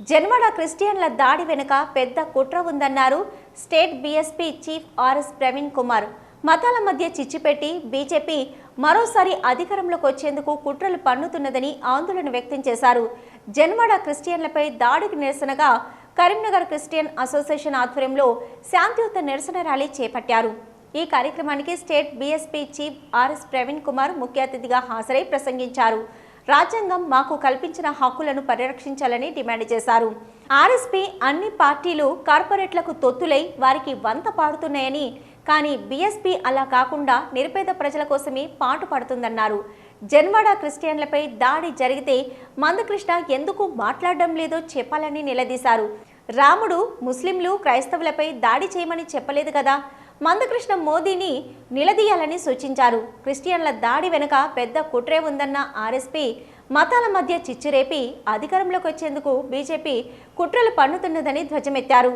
జన్మడ క్రిస్టియన్ల దాడి వెనుక పెద్ద కుట్ర ఉందన్నారు state BSP chief RS Praveen Kumar. మతాల మధ్య చిచ్చుపెట్టి బీజేపీ మరోసారి అధికారంలోకి వచ్చేందుకు కుట్రలు పన్నుతున్నదని ఆందోళన వ్యక్తం చేశారు. జన్మడ క్రిస్టియన్లపై దాడికి నిరసనగా కరీంనగర్ క్రిస్టియన్ అసోసియేషన్ ఆధ్వర్యంలో శాంతియుత నిరసన ర్యాలీ చేపట్టారు. ఈ కార్యక్రమానికి state BSP chief RS Praveen Kumar ముఖ్య అతిథిగా హాజరై ప్రసంగించారు. రాజ్యాంగం మాకు కల్పించిన హక్కులను పరిరక్షించాలని డిమాండ్ చేశారు. ఆర్ఎస్పీ అన్ని పార్టీలు కార్పొరేట్లకు తొత్తులై వారికి వంత పాడుతున్నాయని కానీ బీఎస్పీ అలా కాకుండా నిరుపేద ప్రజల కోసమే పాటు పడుతుందన్నారు. జన్వాడ క్రిస్టియన్లపై దాడి జరిగితే మందకృష్ణ ఎందుకు మాట్లాడడం లేదో చెప్పాలని నిలదీశారు. రాముడు ముస్లింలు క్రైస్తవులపై దాడి చేయమని చెప్పలేదు కదా మందకృష్ణ మోదీని నిలదీయాలని సూచించారు. క్రిస్టియన్ల దాడి వెనుక పెద్ద కుట్రే ఉందన్న ఆర్ఎస్పీ మతాల మధ్య చిచ్చురేపి అధికారంలోకి వచ్చేందుకు బీజేపీ కుట్రలు పన్నుతున్నదని ధ్వజమెత్తారు.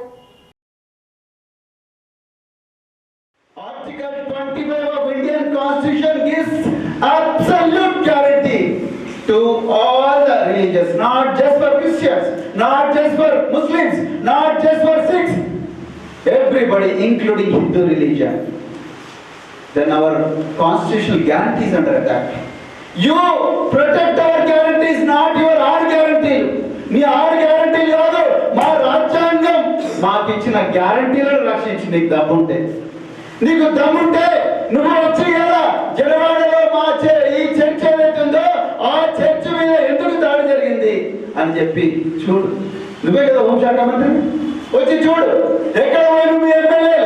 Everybody, including Hindu religion. Then our constitutional guarantee is under attack. You protect our guarantees, not your our guarantee. నీ ఆరు గ్యారంటీ కాదు మా రాజ్యాంగం మాకు ఇచ్చిన గ్యారంటీలను రక్షించి నీకు దమ్ముంటే నీకు దమ్ముంటే నువ్వు వచ్చి కదా జనవాడలో మా ఈ చర్చ ఏదైతుందో ఆ చర్చ మీద ఎందుకు దాడి జరిగింది అని చెప్పి చూడు నువ్వే కదా హోంశాఖ మంత్రి వచ్చి చూడు ఎక్కడ పోయిన మీ ఎమ్మెల్యే?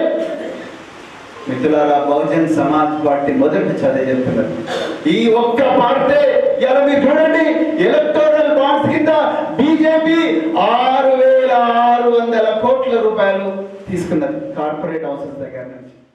మిత్రులారా బహుజన్ సమాజ్ పార్టీ మొదటి చదివి చెప్తున్నారు. ఈ ఒక్క పార్టీ ఇలా మీరు చూడండి ఎలక్టోరల్ బాండ్స్ కింద బీజేపీ ఆరు వేల ఆరు వందల కోట్ల రూపాయలు తీసుకున్నది కార్పొరేట్ హౌసెస్ దగ్గర నుంచి.